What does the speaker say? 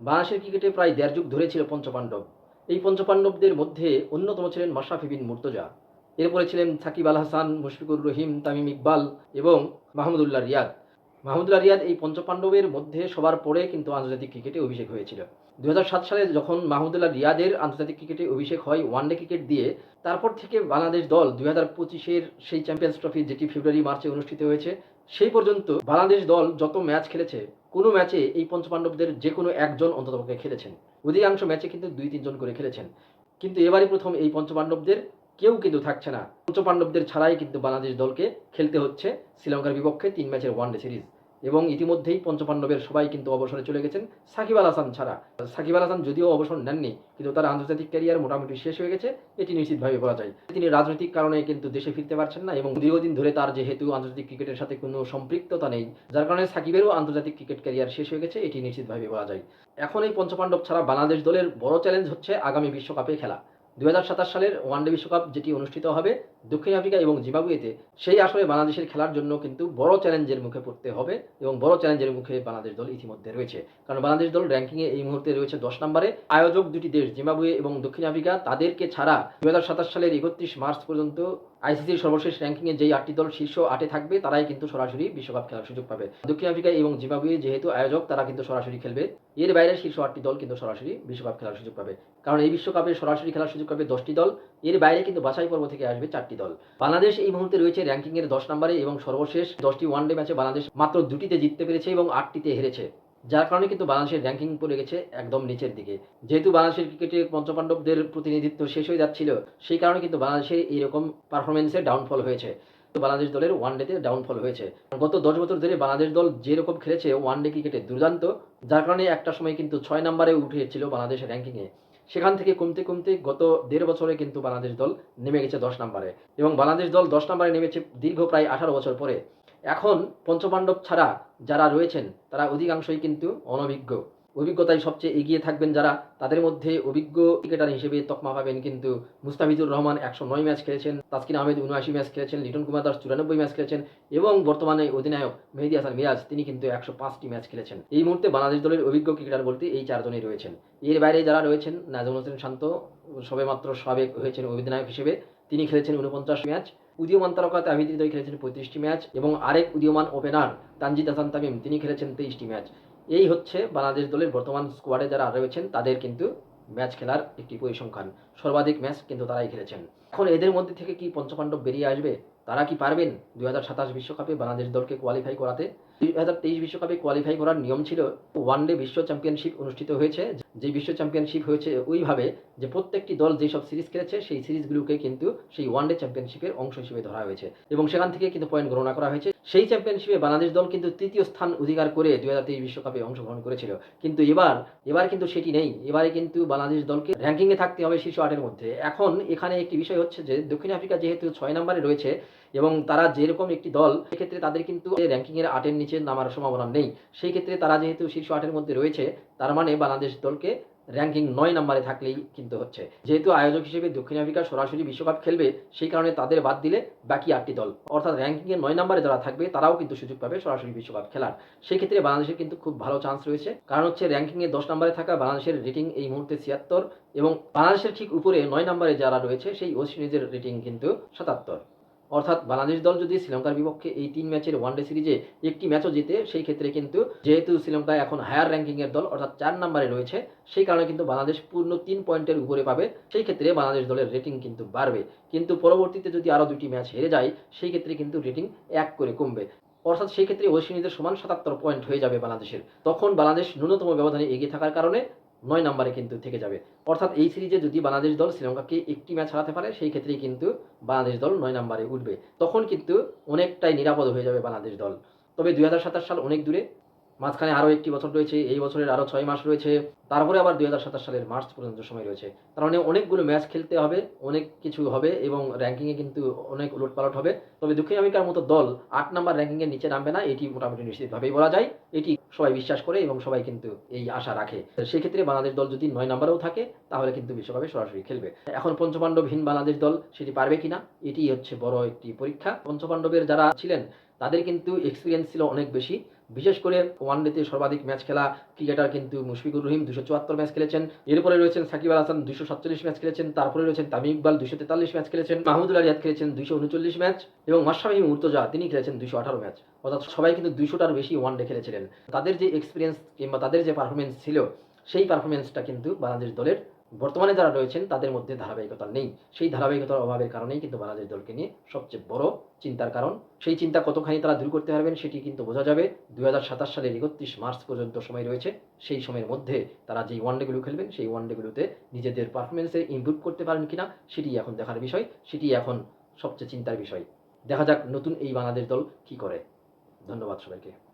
বাংলাদেশের ক্রিকেটে প্রায় দেড় যুগ ধরে ছিল পঞ্চপাণ্ডব। এই পঞ্চপাণ্ডবদের মধ্যে অন্যতম ছিলেন মাশরাফি বিন মুর্তজা। এরপরে ছিলেন সাকিব আল হাসান, মুশফিকুর রহিম, তামিম ইকবাল এবং মাহমুদুল্লাহ রিয়াদ। মাহমুদুল্লাহ রিয়াদ এই পঞ্চপাণ্ডবের মধ্যে সবার পরে কিন্তু আন্তর্জাতিক ক্রিকেটে অভিষেক হয়েছিল। দু হাজার সাত সালে যখন মাহমুদুল্লাহ রিয়াদের আন্তর্জাতিক ক্রিকেটে অভিষেক হয় ওয়ানডে ক্রিকেট দিয়ে, তারপর থেকে বাংলাদেশ দল দুই হাজার পঁচিশের সেই চ্যাম্পিয়ন্স ট্রফি, যেটি ফেব্রুয়ারি, মার্চে অনুষ্ঠিত হয়েছে সেই পর্যন্ত বাংলাদেশ দল যত ম্যাচ খেলেছে, কোনো ম্যাচে এই পঞ্চপাণ্ডবদের যে কোনো একজন অন্ততপক্ষে খেলেছেন। অধিকাংশ ম্যাচে কিন্তু দুই, তিনজন করে খেলেছেন। কিন্তু এবারই প্রথম এই পঞ্চপাণ্ডবদের কেউ কিন্তু থাকছে না। পঞ্চপাণ্ডবদের ছাড়াই কিন্তু বাংলাদেশ দলকে খেলতে হচ্ছে। শ্রীলঙ্কার বিপক্ষে তিন ম্যাচের ওয়ানডে সিরিজ এবং ইতিমধ্যেই পঞ্চপাণ্ডবের সবাই কিন্তু অবসরে চলে গেছেন সাকিব আল হাসান ছাড়া। সাকিব আল হাসান যদিও অবসর নেননি, কিন্তু তার আন্তর্জাতিক ক্যারিয়ার মোটামুটি শেষ হয়ে গেছে, এটি নিশ্চিতভাবে বলা যায়। তিনি রাজনৈতিক কারণে কিন্তু দেশে ফিরতে পারছেন না এবং দীর্ঘদিন ধরে তার যেহেতু আন্তর্জাতিক ক্রিকেটের সাথে কোনো সম্পৃক্ততা নেই, যার কারণে সাকিবেরও আন্তর্জাতিক ক্রিকেট ক্যারিয়ার শেষ হয়ে গেছে, এটি নিশ্চিতভাবে বলা যায়। এখন এই পঞ্চপাণ্ডব ছাড়া বাংলাদেশ দলের বড় চ্যালেঞ্জ হচ্ছে আগামী বিশ্বকাপে খেলা। দু হাজার সাতাশ সালের ওয়ানডে বিশ্বকাপ যেটি অনুষ্ঠিত হবে দক্ষিণ আফ্রিকা এবং জিম্বাবুয়েতে, সেই আসলে বাংলাদেশের খেলার জন্য কিন্তু বড় চ্যালেঞ্জের মুখে পড়তে হবে এবং বড় চ্যালেঞ্জের মুখে বাংলাদেশ দল ইতিমধ্যে রয়েছে। কারণ বাংলাদেশ দল র্যাঙ্কিংয়ে এই মুহূর্তে রয়েছে দশ নম্বরে। আয়োজক দুটি দেশ, জিম্বাবুয়ে এবং দক্ষিণ আফ্রিকা, তাদেরকে ছাড়া দু হাজার সাতাশ সালের একত্রিশ মার্চ পর্যন্ত আইসিসির সর্বশেষ র্যাঙ্কিংয়ে যেই আটটি দল শীর্ষ আটে থাকবে, তারাই কিন্তু সরাসরি বিশ্বকাপ খেলার সুযোগ পাবে। দক্ষিণ আফ্রিকা এবং জিম্বাবুয়ে যেহেতু আয়োজক, তারা কিন্তু সরাসরি খেলবে। এর বাইরে শীর্ষ আটটি দল কিন্তু সরাসরি বিশ্বকাপ খেলার সুযোগ পাবে। কারণ এই বিশ্বকাপে সরাসরি খেলার সুযোগ পাবে দশটি দল। এর বাইরে কিন্তু বাছাই পর্ব থেকে আসবে চারটি দল। বাংলাদেশ এই মুহূর্তে রয়েছে র্যাঙ্কিংয়ের দশ নম্বরে এবং সর্বশেষ দশটি ওয়ানডে ম্যাচে বাংলাদেশ মাত্র দুটিতে জিততে পেরেছে এবং আটটিতে হেরেছে। যার কারণে কিন্তু বাংলাদেশের র্যাঙ্কিং পড়ে গেছে একদম নিচের দিকে। যেহেতু বাংলাদেশের ক্রিকেটে পঞ্চপাণ্ডবদের প্রতিনিধিত্ব শেষ হয়ে যাচ্ছিল, সেই কারণে কিন্তু বাংলাদেশের এইরকম পারফরমেন্সের ডাউনফল হয়েছে। বাংলাদেশ দলের ওয়ান ওয়ানডেতে ডাউনফল হয়েছে। গত দশ বছর ধরে বাংলাদেশ দল যেরকম খেলেছে ওয়ানডে ক্রিকেটে দুর্দান্ত, যার কারণে একটা সময় কিন্তু ছয় নম্বরে উঠেছিল বাংলাদেশের র্যাঙ্কিংয়ে সেখান থেকে কমতে কমতে গত দেড় বছরে কিন্তু বাংলাদেশ দল নেমে গেছে দশ নম্বরে। এবং বাংলাদেশ দল দশ নম্বরে নেমেছে দীর্ঘ প্রায় আঠারো বছর পরে। এখন পঞ্চপাণ্ডব ছাড়া যারা রয়েছেন, তারা অধিকাংশই কিন্তু অনভিজ্ঞ। অভিজ্ঞতায় সবচেয়ে এগিয়ে থাকবেন যারা, তাদের মধ্যে অভিজ্ঞ ক্রিকেটার হিসেবে তকমা পাবেন কিন্তু মুস্তাফিজুর রহমান একশো নয় ম্যাচ খেলেছেন, তাসকিন আহমেদ উনআশি ম্যাচ খেলেছেন, লিটন কুমার দাস চুরানব্বই ম্যাচ খেলেছেন এবং বর্তমানে অধিনায়ক মেহেদি হাসান মিরাজ তিনি কিন্তু একশো পাঁচটি ম্যাচ খেলেছেন। এই মুহূর্তে বাংলাদেশ দলের অভিজ্ঞ ক্রিকেটার বলতে এই চারজনই রয়েছেন। এর বাইরে যারা রয়েছেন, নাজমুল হোসেন শান্ত সবেমাত্র সাবেক হয়েছেন অধিনায়ক হিসেবে, তিনি খেলেছেন উনপঞ্চাশ ম্যাচ। উদীয়মান তারকা তাহিদ হৃদয় খেলেছেন পঁয়ত্রিশটি ম্যাচ এবং আরেক উদীয়মান ওপেনার তানজিদ হাসান তামিম, তিনি খেলেছেন তেইশটি ম্যাচ। এই হচ্ছে বাংলাদেশ দলের বর্তমান স্কোয়াডে যারা রয়েছেন, তাদের কিন্তু ম্যাচ খেলার একটি পরিসংখ্যান। সর্বাধিক ম্যাচ কিন্তু তারাই খেলেছেন। এখন এদের মধ্যে থেকে কি পঞ্চপাণ্ডব বেরিয়ে আসবে? তারা কি পারবেন দুই হাজার সাতাশ বিশ্বকাপে বাংলাদেশ দলকে কোয়ালিফাই করাতে? দুই হাজার তেইশ বিশ্বকাপে কোয়ালিফাই করার নিয়ম ছিল ওয়ান ডে বিশ্ব চ্যাম্পিয়নশিপ অনুষ্ঠিত হয়েছে। যে বিশ্ব চ্যাম্পিয়নশিপ হয়েছে ওইভাবে যে প্রত্যেকটি দল যেসব সিরিজ খেলেছে, সেই সিরিজগুলোকে কিন্তু সেই ওয়ান ডে চ্যাম্পিয়নশিপের অংশ হিসেবে ধরা হয়েছে। এবং সেখান থেকে কিন্তু পয়েন্ট গণনা করা হয়েছে। সেই চ্যাম্পিয়নশিপে বাংলাদেশ দল কিন্তু তৃতীয় স্থান অধিকার করে দুই হাজার তেইশ বিশ্বকাপে অংশগ্রহণ করেছিল। কিন্তু এবার এবার কিন্তু সেটি নেই। এবারে কিন্তু বাংলাদেশ দলকে র্যাঙ্কিংয়ে থাকতে হবে শীর্ষ আটের মধ্যে। এখন এখানে একটি বিষয় হচ্ছে যে দক্ষিণ আফ্রিকা যেহেতু ছয় নম্বরে রয়েছে এবং তারা যেরকম একটি দল, সেক্ষেত্রে তাদের কিন্তু র্যাঙ্কিংয়ের আটের নিচে নামার সম্ভাবনা নেই। সেই ক্ষেত্রে তারা যেহেতু শীর্ষ আটের মধ্যে রয়েছে, তার মানে বাংলাদেশ দলকে র্যাঙ্কিং নয় নম্বরে থাকলেই কিন্তু হচ্ছে। যেহেতু আয়োজক হিসেবে দক্ষিণ আফ্রিকা সরাসরি বিশ্বকাপ খেলবে, সেই কারণে তাদের বাদ দিলে বাকি আটটি দল। অর্থাৎ র্যাঙ্কিংয়ে নয় নম্বরে যারা থাকবে, তারাও কিন্তু সুযোগ পাবে সরাসরি বিশ্বকাপ খেলার। সেই ক্ষেত্রে বাংলাদেশের কিন্তু খুব ভালো চান্স রয়েছে। কারণ হচ্ছে র্যাঙ্কিংয়ে দশ নম্বরে থাকা বাংলাদেশের রেটিং এই মুহূর্তে ছিয়াত্তর এবং বাংলাদেশের ঠিক উপরে নয় নম্বরে যারা রয়েছে, সেই ওয়েস্ট ইন্ডিজের রেটিং কিন্তু সাতাত্তর। অর্থাৎ বাংলাদেশ দল যদি শ্রীলঙ্কার বিপক্ষে এই তিন ম্যাচের ওয়ানডে সিরিজে একটি ম্যাচও জিতে, সেই ক্ষেত্রে কিন্তু যেহেতু শ্রীলঙ্কা এখন হায়ার র্যাঙ্কিংয়ের দল, অর্থাৎ চার নম্বরে রয়েছে, সেই কারণে কিন্তু বাংলাদেশ পূর্ণ তিন পয়েন্টের উপরে পাবে, সেই ক্ষেত্রে বাংলাদেশ দলের রেটিং কিন্তু বাড়বে। কিন্তু পরবর্তীতে যদি আরও দুটি ম্যাচ হেরে যায়, সেই ক্ষেত্রে কিন্তু রেটিং এক করে কমবে। অর্থাৎ সেই ক্ষেত্রে ওয়েস্ট ইন্ডিজের সমান সাতাত্তর পয়েন্ট হয়ে যাবে বাংলাদেশের। তখন বাংলাদেশ ন্যূনতম ব্যবধানে এগিয়ে থাকার কারণে নয় নম্বরে কিন্তু থেকে যাবে। অর্থাৎ এই সিরিজে যদি বাংলাদেশ দল শ্রীলঙ্কাকে একটি ম্যাচ হারাতে পারে, সেই ক্ষেত্রেই কিন্তু বাংলাদেশ দল নয় নম্বরে উঠবে। তখন কিন্তু অনেকটাই নিরাপদ হয়ে যাবে বাংলাদেশ দল। তবে দু হাজার সাতাশ সাল অনেক দূরে মাঝখানে আরও একটি বছর রয়েছে, এই বছরের আরও ছয় মাস রয়েছে। তারপরে আবার দু হাজার সাতাশ সালের মার্চ পর্যন্ত সময় রয়েছে। তার মানে অনেকগুলো ম্যাচ খেলতে হবে, অনেক কিছু হবে এবং র্যাঙ্কিংয়ে কিন্তু অনেক উলটপালট হবে। তবে দক্ষিণ আমেরিকার মতো দল আট নাম্বার র্যাঙ্কিংয়ের নিচে নামবে না, এটি মোটামুটি নিশ্চিতভাবেই বলা যায়। এটি সবাই বিশ্বাস করে এবং সবাই কিন্তু এই আশা রাখে। সেক্ষেত্রে বাংলাদেশ দল যদি নয় নাম্বারেও থাকে, তাহলে কিন্তু বিশ্বকাপে সরাসরি খেলবে। এখন পঞ্চপাণ্ডবহীন বাংলাদেশ দল সেটি পারবে কিনা, এটি হচ্ছে বড় একটি পরীক্ষা। পঞ্চপাণ্ডবের যারা ছিলেন, তাদের কিন্তু এক্সপিরিয়েন্স ছিল অনেক বেশি। বিশেষ করে ওয়ানডেতে সর্বাধিক ম্যাচ খেলা ক্রিকেটার কিন্তু মুশফিকুর রহিম দুশো চুয়াত্তর ম্যাচ খেলেছেন। এরপরে রয়েছেন সাকিব আল হাসান দুশো সাতচল্লিশ ম্যাচ খেলেছেন। তারপরে রয়েছেন তামিম ইকবাল দুশো তেতাল্লিশ ম্যাচ খেলেছেন। মাহমুদুল্লাহ রিয়াদ খেলেছেন দুশো উনচল্লিশ ম্যাচ এবং মাশরাফি মুর্তজা তিনি খেলেছেন দুশো আঠারো ম্যাচ। অর্থাৎ সবাই কিন্তু দুশোটার বেশি ওয়ানডে খেলেছিলেন। তাদের যে এক্সপিরিয়েন্স কিংবা তাদের যে পারফরমেন্স ছিল, সেই পারফরমেন্সটা কিন্তু বাংলাদেশ দলের বর্তমানে যারা রয়েছেন, তাদের মধ্যে ধারাবাহিকতা নেই। সেই ধারাবাহিকতার অভাবের কারণেই কিন্তু বাংলাদেশ দলকে নিয়ে সবচেয়ে বড় চিন্তার কারণ। সেই চিন্তা কতখানি তারা দূর করতে পারবেন, সেটি কিন্তু বোঝা যাবে। দুই হাজার সাতাশ সালের একত্রিশ মার্চ পর্যন্ত সময় রয়েছে। সেই সময়ের মধ্যে তারা যেই ওয়ানডেগুলো খেলবেন, সেই ওয়ানডেগুলোতে নিজেদের পারফরমেন্সে ইমপ্রুভ করতে পারেন কিনা সেটি এখন দেখার বিষয়। সেটি এখন সবচেয়ে চিন্তার বিষয়। দেখা যাক নতুন এই বাংলাদেশ দল কি করে। ধন্যবাদ সবাইকে।